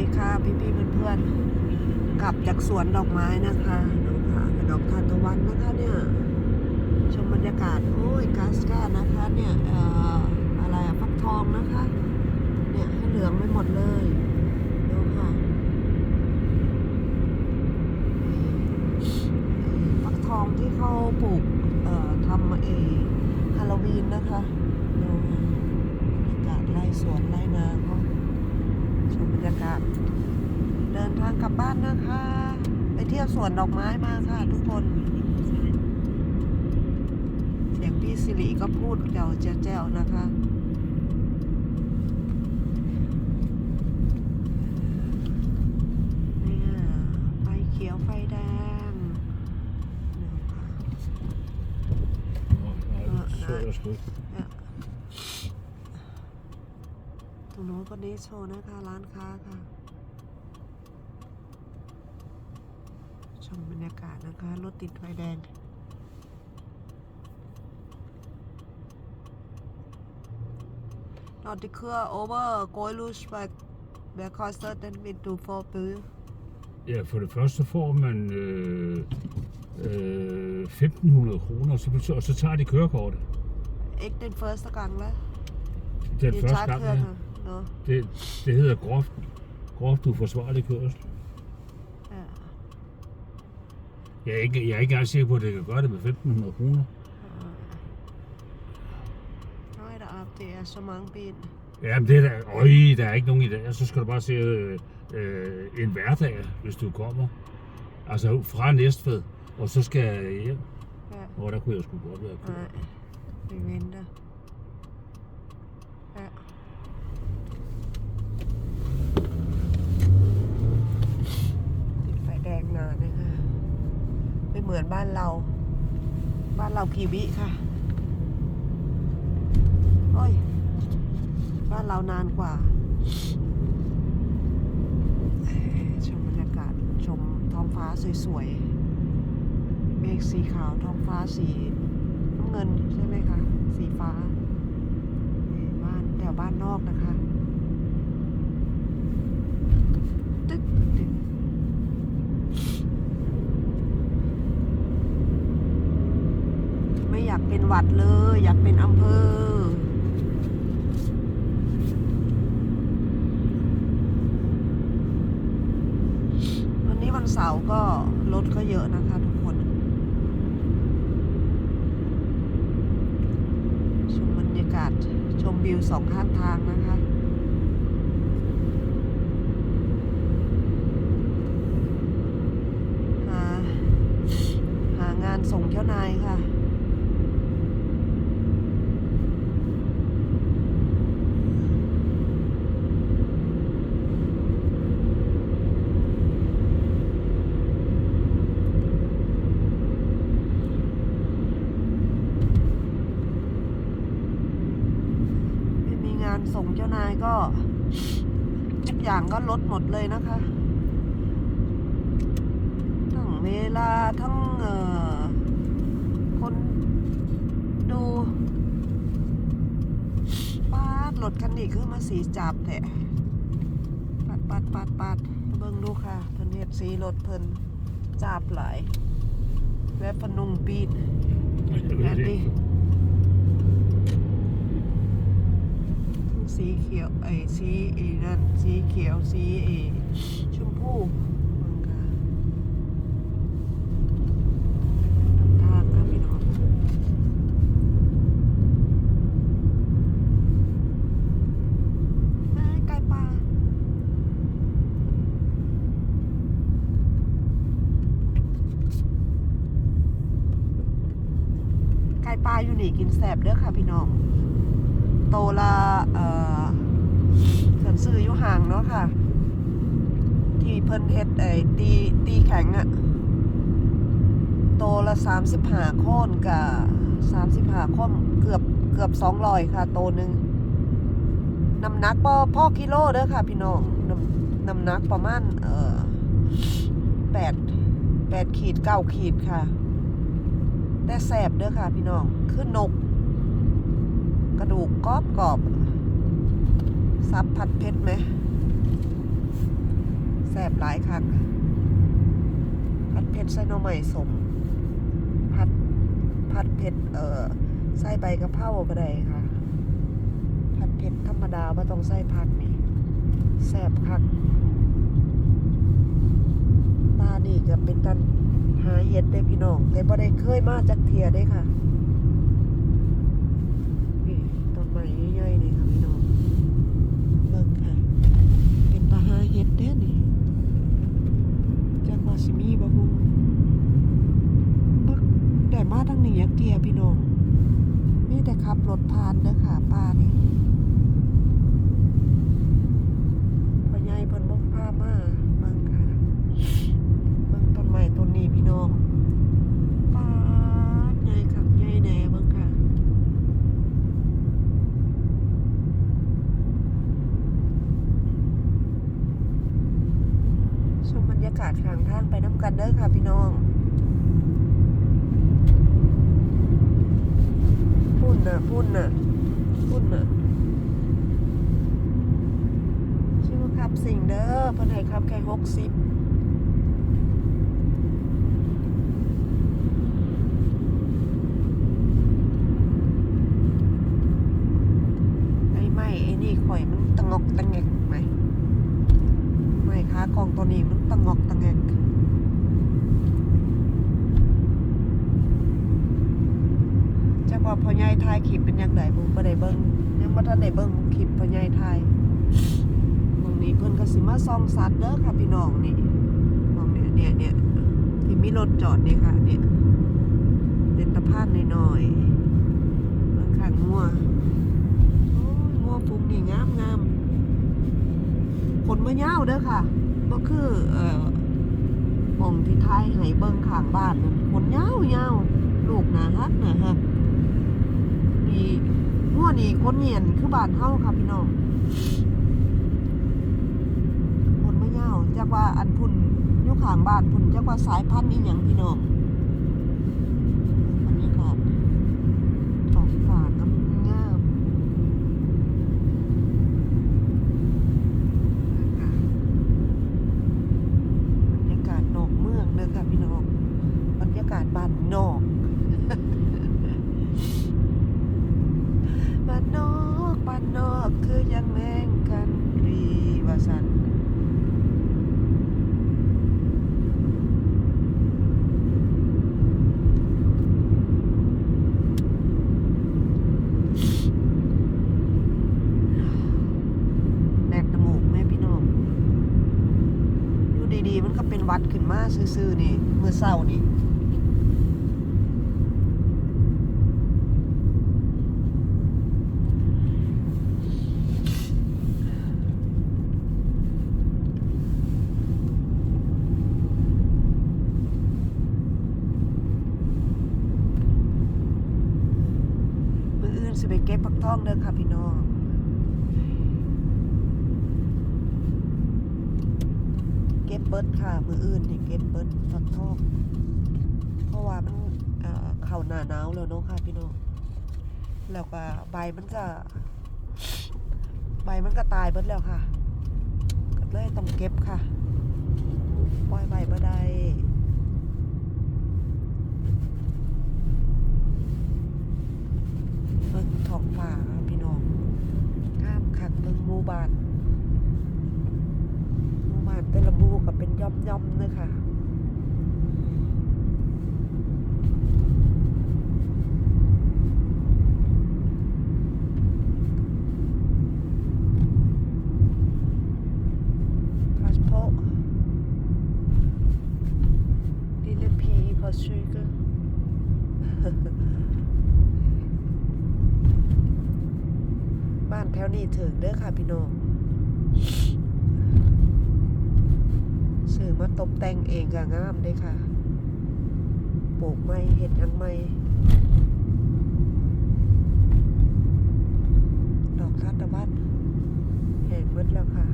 ดีค่ะพี่พี่เพื่อนๆกลับจากสวนดอกไม้นะคะดูค่ะดอกทานตะวันนะคะเนี่ยชมบรรยากาศโอ้ยกาสกานะคะเนี่ยออะไรอะฟักทองนะคะเนี่ยให้เหลืองไปหมดเลยดูค่ะฟักทองที่เขาปลูกเอ่อทำเองฮาโลวีนนะคะดูบรรยากาศไร่สวนไร่นาเขา ชมบรรยากาศ เดินทางกลับบ้านนะคะ ไปเที่ยวสวนดอกไม้มาค่ะทุกคน เสียงพี่สิริก็พูดเจ้าแจ้วๆนะคะ เนี่ยไฟเขียวไฟแดงเนี่ยค่ะ Så er der sgu. เนี่ยตรงโน้นก็นี้โชว์นะคะร้านค้าค่ะ ชมบรรยากาศนะคะ รถติดไฟแดง Når det kører over Grønlusberg, hvad koster den ved du får bøde? Ja, for det første får man øh, øh, 1.500 kroner, og så, betyder- og så tager de kørekortet. Ikke den første gang, hvad? Den Det første tager gang, ja. Nå, det, det hedder groft, groft uforsvarlig kørsel. ja. Jeg er, ikke, jeg er ikke engang sikker på, at det kan gøre det med 1.500 kroner. Nej, der er, det er så mange ben. Jamen, det er der, øj, der er ikke nogen i dag. Så skal du bare se øh, øh, en hverdag, hvis du kommer. Altså fra Næstved, og så skal jeg hjem. Ja. Og der kunne jeg sgu godt være kørt. Nej, vi venter. ไม่เหมือนบ้านเรา บ้านเรากี่วิค่ะโอ้ย บ้านเรานานกว่า ชมบรรยากาศชมท้องฟ้าสวยๆ เมฆสีขาวท้องฟ้าสีน้ำเงินใช่ไหมคะ สีฟ้า บ้านแถวบ้านนอกนะคะ ตึ๊ดตึ๊ดไม่อยากเป็นห วัดเลย อยากเป็นอำเภอ วันนี้วันเสาร์ก็รถก็เยอะนะคะทุกคนชมบรรยากาศชมวิวสองข้างทางนะคะหางานส่งเจ้านายค่ะ ไม่มีงานส่งเจ้านายก็ทุกอย่างก็ลดหมดเลยนะคะทั้งเวลาทั้งเอ่อคนดูปาดรถคันนี้คือมาสีจับแท้ปัดปัดปัดปัดเบิ่งดูค่ะ เพิ่นเฮ็ดสีรถเพิ่นจับหลายแวะพนุงปีด Jeg แอ ved น det ดี้ ikke. ทั้ง สีเขียวไอ้สีไอ้นั่นสีเขียวสีไอ้ชมพูเบิ่งค่ะทางค่ะพี่น้องเอ้ยไก่ปลาไก่ปลาอยู่นี่กินแสบเด้อค่ะพี่น้อง โตละเอ่อ ซื้ออยู่ห่างเนาะค่ะ ที่เพิ่นเฮ็ดไอ้ตีตีแข็งอะโตละสามสิบห้าโค่นกับสามสิบห้าโค่นเกือบเกือบสองร้อยค่ะ โตหนึ่งน้ำหนักพ่อพ่อกิโลเด้อค่ะ พี่น้องน้ำน้ำหนักประมาณเอ่อแปดแปดขีดเก้าขีดค่ะ แต่แสบเด้อค่ะ พี่น้องคือนก กระดูกกรอบกรอบ ซับผัดเผ็ดไหมแสบหลายคักผัดเผ็ดใส่หน่อไม้สมผัดผัดเผ็ดเอ่อใส่ใบกระเพราก็ได้ค่ะผัดเผ็ดธรรมดาบ่ต้องใส่ผักนี่แซ่บคักปลานี่ก็เป็นกันหาเห็ดได้พี่น้องแต่บ่ได้เคยมาจากเทียได้ค่ะนี่ต้นไม้ใหญ่ๆนี่ค่ะพี่น้อง เบิ่งค่ะ เป็นตาหาเห็ดเด้นี่จากว่าสิมีบ่ฮู้บ่ได้มาทางนี้ยักเทียพี่น้อง มีแต่ขับ รถผ่านเด้อค่ะป้านี่พ่อใหญ่เพิ่นบ่พามาเบิ่งค่ะ เบิ่งต้นไม้ต้นนี้พี่น้องป้าดใหญ่คักใหญ่แหน่เบิ่งค่ะ ชมบรรยากาศข้างทางไปน้ำกันเด้อค่ะพี่น้อง พุ่ น่ะพุ่นน่ะพุ่นน่ะชื่อว่าขับสิ่งเด้อเพิ่นให้ขับแค่หกสิบไอ้ไม่ไอ้นี่ข่อยมันตงอกตะแงกไหมไม่ค้ากองตัวนี้มันตะงอกตะแงกจะว่า พ่อใหญ่ทายคลิปเป็นยังไงบุบ่ได้เบิ่งยังบ่ทันได้เบิ่งคลิปพ่อใหญ่ทายตรงนี้เพิ่นก็สิมาส่องสัตว์เด้อค่ะพี่น้องนี่มองเนี่ยเนี่ยเนี่ยที่มีรถจอดนี่ค่ะเนี่ยเป็นตะพานน้อยๆเบิ่งข้างงัวโอ้ยงัวฟุ้งนี่งามงามขนมะยาวเด้อค่ะบ่คือเอ่อมองที่ท้ายให้เบิ่งข้างบ้านนั่นขนยาวยาวลูกหนาฮักหนาฮัก งัวนี่ขนเหียนคือบานเฮาค่ะพี่น้องขนมะยาวจักว่าอันพุ่นยู่ข้างบ้านพุ่นจักว่าสายพันธุ์อีหยังพี่น้องบรรยากาศท้องฟ้างามงามบรรยากาศนอกเมืองเด้อค่ะพี่น้องบรรยากาศบ้านนอก บ้านนอกบ้านนอกคือยังแมงกันรีว่าสันแดกน้ำมูกแม่พี่น้อง อยู่ดีๆ มันก็เป็นห วัดขึ้นมาซื่อๆนี่เมื่อเศร้านี่มืออื่นสิไปเก็บผักทองเด้อค่ะพี่น้อง เก็บเบิร์ดค่ะ มืออื่นนี่เก็บเบิร์ดฟักทองเพราะว่ามันเอ่อเขาหนาหนาวแล้วเนาะค่ะพี่น้องแล้วก็ใบมันก็ใบมันก็ตายเบิร์ดแล้วค่ะก็เลยต้องเก็บค่ะ ปล่อยใบบ่ได้เบิ่งท้องฟ้าพี่น้องงามคักเบิ่งหมู่บ้าน หมู่บ้านแต่ละหมู่ก็เป็น ย่อมๆเลยค่ะบ้านแถวนี้ถึงเด้อค่ะพี่น้อง ซื้อ มาตกแต่งเองก็งามเด้ค่ะ ปลูกไม้เห็ดยังไม้ดอกทาตะวันแห้งมดแล้วค่ะ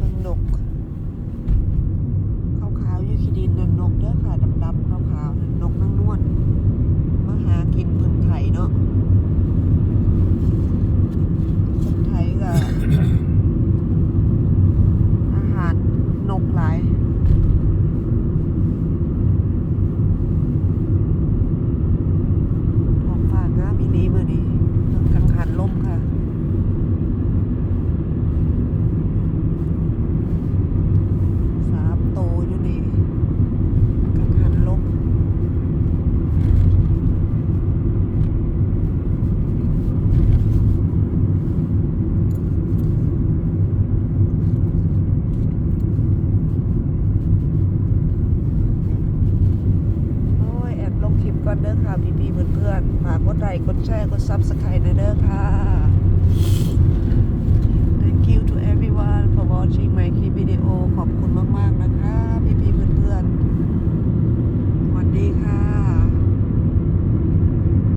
มังนกขาวๆอยู่ขี้ดินนันนกเด้อ ก่อนเด้อค่ะพี่ๆเพื่อนๆฝากกดไลค์กดแชร์กดซับสไครต์นเด้อค่ะ